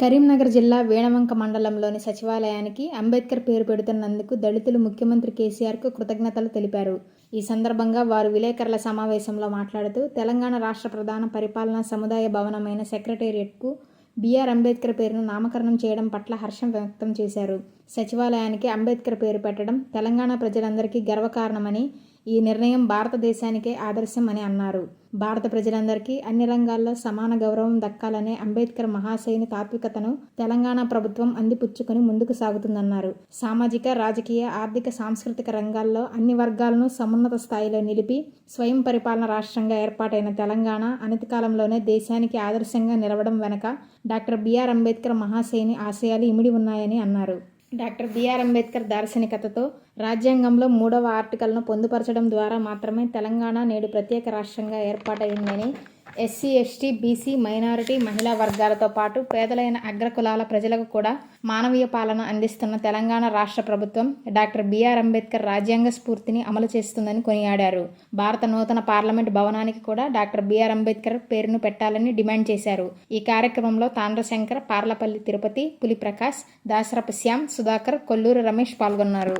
కరీంనగర్ జిల్లా వేణవంక మండలంలోని సచివాలయానికి అంబేద్కర్ పేరు పెడుతున్నందుకు దళితులు ముఖ్యమంత్రి కేసీఆర్కు కృతజ్ఞతలు తెలిపారు. ఈ సందర్భంగా వారు విలేకరుల సమావేశంలో మాట్లాడుతూ తెలంగాణ రాష్ట్ర ప్రధాన పరిపాలనా సముదాయ భవనమైన సెక్రటేరియట్కు బీఆర్ అంబేద్కర్ పేరును నామకరణం చేయడం పట్ల హర్షం వ్యక్తం చేశారు. సచివాలయానికి అంబేద్కర్ పేరు పెట్టడం తెలంగాణ ప్రజలందరికీ గర్వకారణమని ఈ నిర్ణయం భారతదేశానికే ఆదర్శం అని అన్నారు. భారత ప్రజలందరికీ అన్ని రంగాల్లో సమాన గౌరవం దక్కాలనే అంబేద్కర్ మహాశయుని తాత్వికతను తెలంగాణ ప్రభుత్వం అందిపుచ్చుకొని ముందుకు సాగుతుందన్నారు. సామాజిక రాజకీయ ఆర్థిక సాంస్కృతిక రంగాల్లో అన్ని వర్గాలను సమున్నత స్థాయిలో నిలిపి స్వయం పరిపాలన రాష్ట్రంగా ఏర్పాటైన తెలంగాణ అనతి కాలంలోనే దేశానికి ఆదర్శంగా నిలవడం వెనక డాక్టర్ బిఆర్ అంబేద్కర్ మహాశయుని ఆశయాలు ఇమిడి ఉన్నాయని అన్నారు. డాక్టర్ బిఆర్ అంబేద్కర్ దార్శనికతతో రాజ్యాంగంలో మూడవ ఆర్టికల్ను పొందుపరచడం ద్వారా మాత్రమే తెలంగాణ నేడు ప్రత్యేక రాష్ట్రంగా ఏర్పాటైందని ఎస్సీ ఎస్టీ బీసీ మైనారిటీ మహిళా వర్గాలతో పాటు పేదలైన అగ్రకులాల ప్రజలకు కూడా మానవీయ పాలన అందిస్తున్న తెలంగాణ రాష్ట్ర ప్రభుత్వం డాక్టర్ బిఆర్ అంబేద్కర్ రాజ్యాంగ స్ఫూర్తిని అమలు చేస్తుందని కొనియాడారు. భారత నూతన పార్లమెంట్ భవనానికి కూడా డాక్టర్ బిఆర్ అంబేద్కర్ పేరును పెట్టాలని డిమాండ్ చేశారు. ఈ కార్యక్రమంలో తాండ్రశంకర్ పార్లపల్లి తిరుపతి పులిప్రకాష్ దాసరప శ్యామ్ సుధాకర్ కొల్లూరు రమేష్ పాల్గొన్నారు.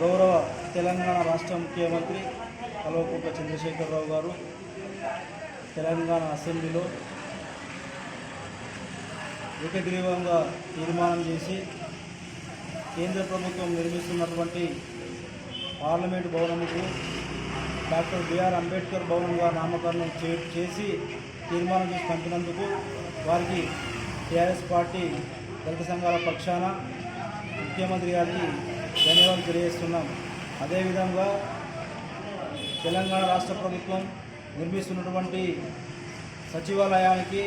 గౌరవ తెలంగాణ రాష్ట్ర ముఖ్యమంత్రి కల్వకుంట్ల చంద్రశేఖరరావు గారు తెలంగాణ అసెంబ్లీలో ఏకగ్రీవంగా తీర్మానం చేసి కేంద్ర ప్రభుత్వం నిర్మిస్తున్నటువంటి పార్లమెంటు భవనముకు డాక్టర్ బిఆర్ అంబేద్కర్ భవనంగా నామకరణం చే చేసి తీర్మానం చేసి పంపినందుకు వారికి టీఆర్ఎస్ పార్టీ దళిత సంఘాల పక్షాన ముఖ్యమంత్రి గారికి ధన్యవాదాలు తెలియజేస్తున్నాం. అదేవిధంగా తెలంగాణ రాష్ట్ర ప్రభుత్వం నిర్మిస్తున్నటువంటి సచివాలయానికి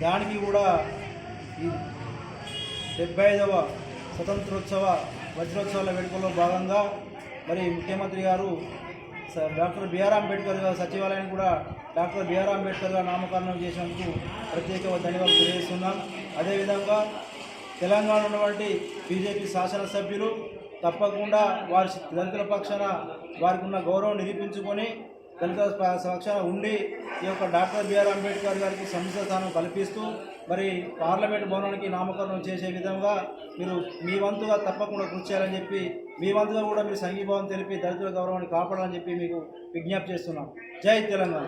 దానికి కూడా ఈ డెబ్బై ఐదవ స్వతంత్రోత్సవ వజ్రోత్సవాల వేడుకల్లో భాగంగా మరి ముఖ్యమంత్రి గారు స- డాక్టర్ బిఆర్ అంబేద్కర్ గారు సచివాలయాన్ని కూడా డాక్టర్ బిఆర్ అంబేద్కర్ గారు నామకరణం చేసినందుకు ప్రత్యేక ధన్యవాదాలు తెలియజేస్తున్నాం. అదేవిధంగా తెలంగాణ ఉన్నటువంటి బీజేపీ శాసనసభ్యులు తప్పకుండా వారి దళితుల పక్షాన వారికి ఉన్న గౌరవం నిరూపించుకొని దళిత పక్షాన ఉండి ఈ యొక్క డాక్టర్ బిఆర్ అంబేద్కర్ గారికి సముచిత స్థానం కల్పిస్తూ మరి పార్లమెంట్ భవనానికి నామకరణం చేసే విధంగా మీరు మీ వంతుగా తప్పకుండా కృషి చేయాలని చెప్పి మీ వంతుగా కూడా మీరు సంఘీభావం తెలిపి దళితుల గౌరవాన్ని కాపాడాలని చెప్పి మీకు విజ్ఞప్తి చేస్తున్నాం. జై తెలంగాణ.